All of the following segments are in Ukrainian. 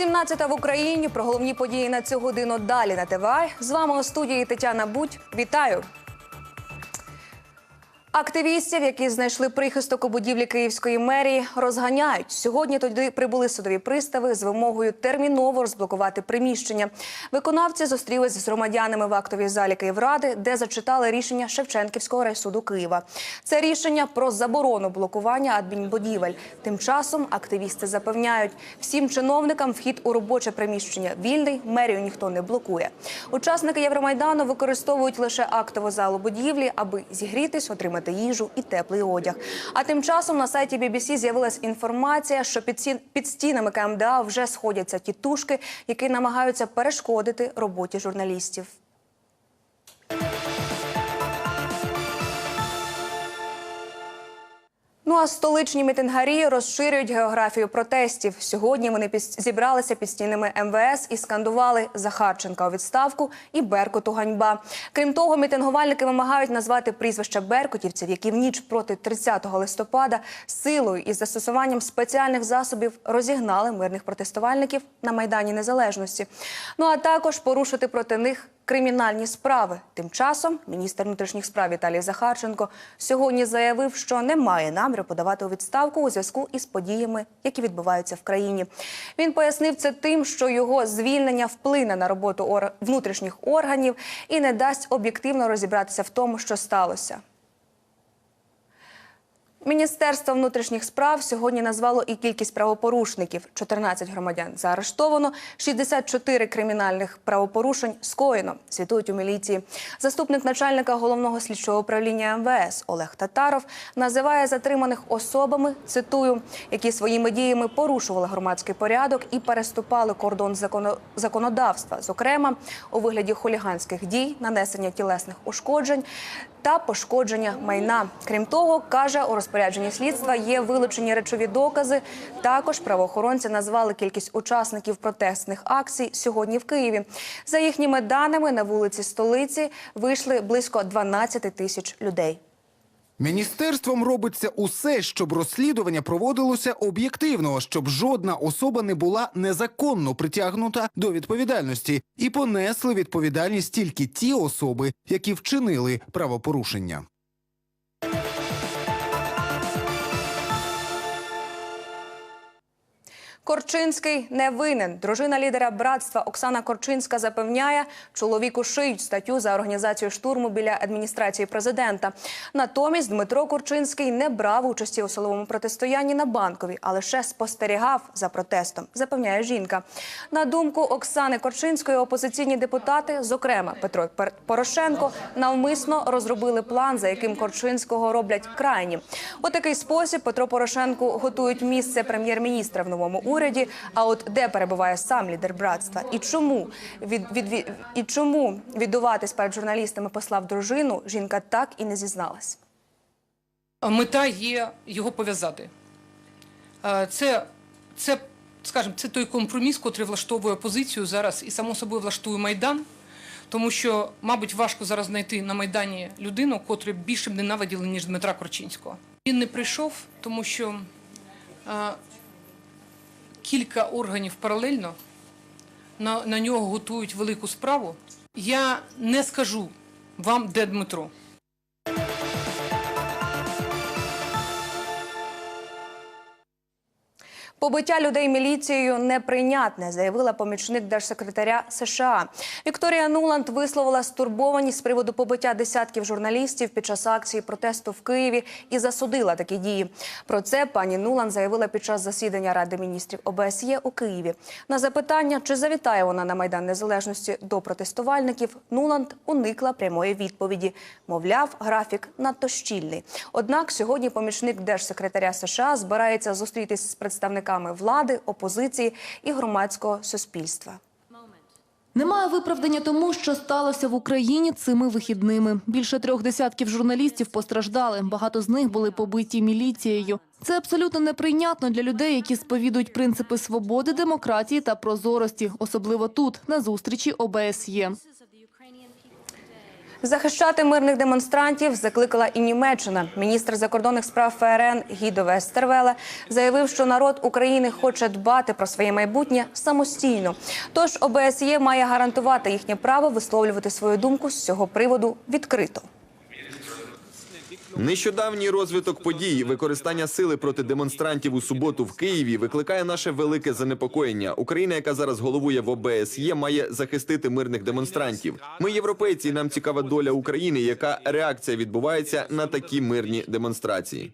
17 в Україні про головні події на цю годину далі на ТВ. З вами у студії Тетяна Будь. Вітаю. Активістів, які знайшли прихисток у будівлі Київської мерії, розганяють. Сьогодні туди прибули судові пристави з вимогою терміново розблокувати приміщення. Виконавці зустрілись з громадянами в актовій залі Київради, де зачитали рішення Шевченківського райсуду Києва. Це рішення про заборону блокування адмінбудівель. Тим часом активісти запевняють, всім чиновникам вхід у робоче приміщення вільний, мерію ніхто не блокує. Учасники Євромайдану використовують лише актову залу будівлі, аби зігрітись, отримати їжу і теплий одяг. А тим часом на сайті BBC з'явилась інформація, що під, сін- під стінами КМДА вже сходяться тітушки, які намагаються перешкодити роботі журналістів. Ну а столичні мітингарі розширюють географію протестів. Сьогодні вони зібралися під стінами МВС і скандували Захарченка у відставку і Беркуту ганьба. Крім того, мітингувальники вимагають назвати прізвища беркутівців, які в ніч проти 30 листопада силою і застосуванням спеціальних засобів розігнали мирних протестувальників на майдані Незалежності. Ну а також порушити проти них кримінальні справи. Тим часом міністр внутрішніх справ Віталій Захарченко сьогодні заявив, що не має наміру подавати у відставку у зв'язку із подіями, які відбуваються в країні. Він пояснив це тим, що його звільнення вплине на роботу внутрішніх органів і не дасть об'єктивно розібратися в тому, що сталося. Міністерство внутрішніх справ сьогодні назвало і кількість правопорушників. 14 громадян заарештовано, 64 кримінальних правопорушень скоєно. Світують у міліції. Заступник начальника головного слідчого управління МВС Олег Татаров називає затриманих особами, цитую, які своїми діями порушували громадський порядок і переступали кордон законо- законодавства, зокрема у вигляді хуліганських дій, нанесення тілесних ушкоджень та пошкодження майна. Крім того, каже у розпорядженні слідства є вилучені речові докази. Також правоохоронці назвали кількість учасників протестних акцій сьогодні в Києві. За їхніми даними на вулиці столиці вийшли близько 12 тисяч людей. Міністерством робиться усе, щоб розслідування проводилося об'єктивно, щоб жодна особа не була незаконно притягнута до відповідальності, і понесли відповідальність тільки ті особи, які вчинили правопорушення. Корчинський не винен. Дружина лідера братства Оксана Корчинська запевняє, чоловіку шиють статтю за організацію штурму біля адміністрації президента. Натомість Дмитро Корчинський не брав участі у силовому протистоянні на банковій, а лише спостерігав за протестом. Запевняє жінка. На думку Оксани Корчинської, опозиційні депутати, зокрема Петро Порошенко, навмисно розробили план, за яким Корчинського роблять крайні. У такий спосіб Петро Порошенку готують місце прем'єр-міністра в новому уряді. А от де перебуває сам лідер братства і чому від, від, від і чому віддуватись перед журналістами послав дружину, жінка так і не зізналась. мета є його пов'язати. Це, це, скажімо, це той компроміс, котрий влаштовує опозицію зараз і само собою влаштує Майдан, тому що, мабуть, важко зараз знайти на Майдані людину, котру більше б ненавиділи, ніж Дмитра Корчинського. Він не прийшов, тому що кілька органів паралельно на, на нього готують велику справу. Я не скажу вам, де Дмитро. Побиття людей міліцією неприйнятне, заявила помічник держсекретаря США. Вікторія Нуланд висловила стурбованість з приводу побиття десятків журналістів під час акції протесту в Києві і засудила такі дії. Про це пані Нуланд заявила під час засідання Ради міністрів ОБСЄ у Києві. На запитання, чи завітає вона на майдан незалежності до протестувальників, Нуланд уникла прямої відповіді. Мовляв, графік надто щільний. Однак сьогодні помічник держсекретаря США збирається зустрітись з представниками влади, опозиції і громадського суспільства. Немає виправдання тому, що сталося в Україні цими вихідними. Більше трьох десятків журналістів постраждали. Багато з них були побиті міліцією. Це абсолютно неприйнятно для людей, які сповідують принципи свободи, демократії та прозорості, особливо тут, на зустрічі ОБСЄ. Захищати мирних демонстрантів закликала і Німеччина. Міністр закордонних справ ФРН Гідо Вестервеле заявив, що народ України хоче дбати про своє майбутнє самостійно. Тож ОБСЄ має гарантувати їхнє право висловлювати свою думку з цього приводу відкрито. Нещодавній розвиток подій, використання сили проти демонстрантів у суботу в Києві викликає наше велике занепокоєння. Україна, яка зараз головує в ОБСЄ, має захистити мирних демонстрантів. Ми європейці, і нам цікава доля України. Яка реакція відбувається на такі мирні демонстрації?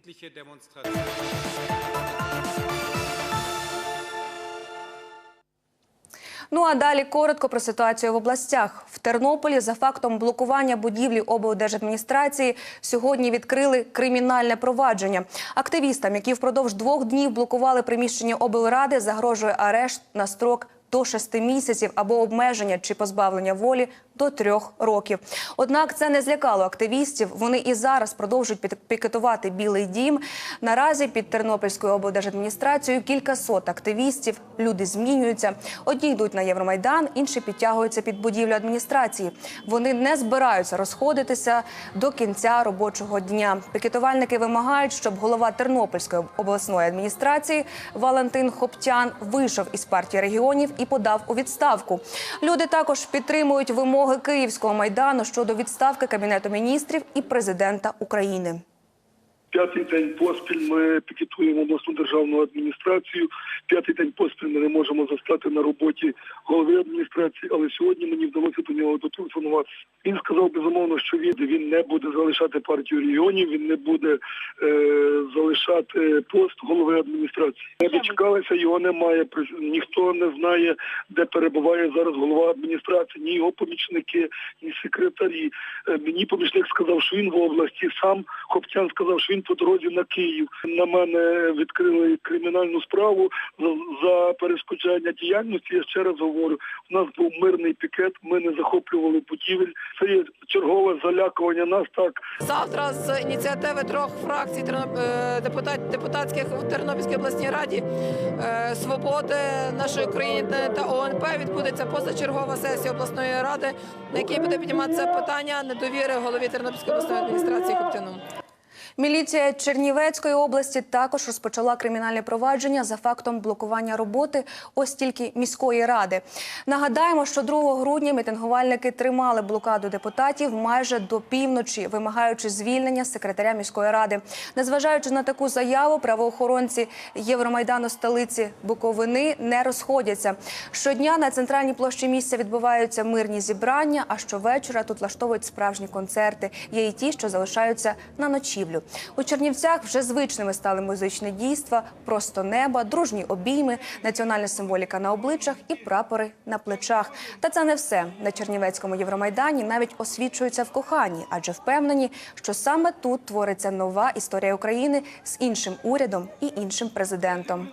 Ну а далі коротко про ситуацію в областях. В Тернополі за фактом блокування будівлі облдержадміністрації сьогодні відкрили кримінальне провадження. Активістам, які впродовж двох днів блокували приміщення облради, загрожує арешт на строк до шести місяців або обмеження чи позбавлення волі до трьох років. Однак це не злякало активістів. Вони і зараз продовжують пікетувати Білий Дім. Наразі під Тернопільською облдержадміністрацією кількасот активістів. Люди змінюються. Одні йдуть на Євромайдан, інші підтягуються під будівлю адміністрації. Вони не збираються розходитися до кінця робочого дня. Пікетувальники вимагають, щоб голова Тернопільської обласної адміністрації Валентин Хоптян вийшов із партії регіонів і подав у відставку. Люди також підтримують вимоги Київського майдану щодо відставки кабінету міністрів і президента України. П'ятий день поспіль ми пікетуємо обласну державну адміністрацію. П'ятий день поспіль ми не можемо застати на роботі голови адміністрації, але сьогодні мені вдалося до нього дотелефонуватися. Він сказав безумовно, що він, він не буде залишати партію регіонів, він не буде е, залишати пост голови адміністрації. Ми дочекалися, його немає. Ніхто не знає, де перебуває зараз голова адміністрації, ні його помічники, ні секретарі. Е, Мені помічник сказав, що він в області. Сам Хоптян сказав, що він по дорозі на Київ. На мене відкрили кримінальну справу за, перешкоджання діяльності. Я ще раз говорю, у нас був мирний пікет. Ми не захоплювали будівель. Це є чергове залякування нас так Завтра з ініціативи трьох фракцій е, депутат, депутатських в Тернопільській обласній раді е, свободи нашої країни та ОНП відбудеться позачергова сесія обласної ради, на якій буде підніматися питання недовіри голові Тернопільської обласної адміністрації Коптяну. Міліція Чернівецької області також розпочала кримінальне провадження за фактом блокування роботи ось тільки міської ради. Нагадаємо, що 2 грудня мітингувальники тримали блокаду депутатів майже до півночі, вимагаючи звільнення секретаря міської ради. Незважаючи на таку заяву, правоохоронці Євромайдану столиці Буковини не розходяться. Щодня на центральній площі місця відбуваються мирні зібрання. А щовечора тут влаштовують справжні концерти. Є і ті, що залишаються на ночівлю. У Чернівцях вже звичними стали музичні дійства, просто неба, дружні обійми, національна символіка на обличчях і прапори на плечах. Та це не все на Чернівецькому Євромайдані навіть освічуються в коханні, адже впевнені, що саме тут твориться нова історія України з іншим урядом і іншим президентом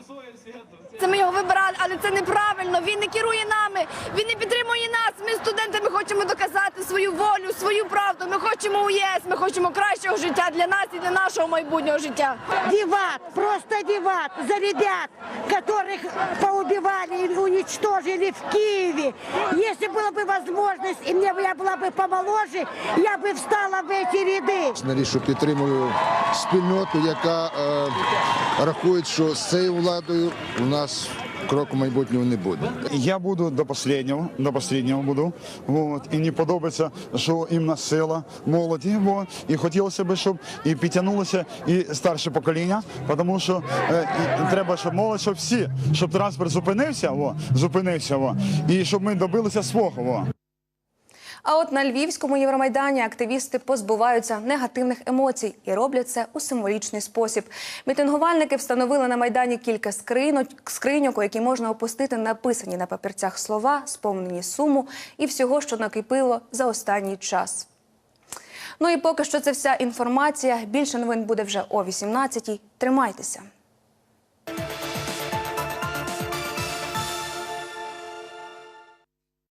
Це ми його вибирали, але це неправильно. Він не керує нами, він не підтримує нас. Ми студенти, ми хочемо доказати свою волю, свою правду. Ми хочемо УЄС, ми хочемо кращого життя для нас і для нашого майбутнього життя. Виват, просто виват за ребят, которых поубивали и уничтожили в Киеве. Если была бы возможность, и мне бы я была бы помоложе, я бы встала в эти ряды. Навіщо що підтримую спільноту, яка е, рахує, що з цією владою у нас кроку майбутнього не буде. Я буду до останнього, до останнього буду. Вот. І мені подобається, що імна сила молоді. Вот. І хотілося б, щоб і підтягнулося і старше покоління, тому що е, треба, щоб молодь, щоб всі, щоб транспорт зупинився, во, зупинився, во, і щоб ми добилися свого. Во. А от на львівському Євромайдані активісти позбуваються негативних емоцій і роблять це у символічний спосіб. Мітингувальники встановили на майдані кілька скриньок, у які можна опустити написані на папірцях слова, сповнені суму і всього, що накипило за останній час. Ну і поки що це вся інформація. Більше новин буде вже о 18-й. Тримайтеся.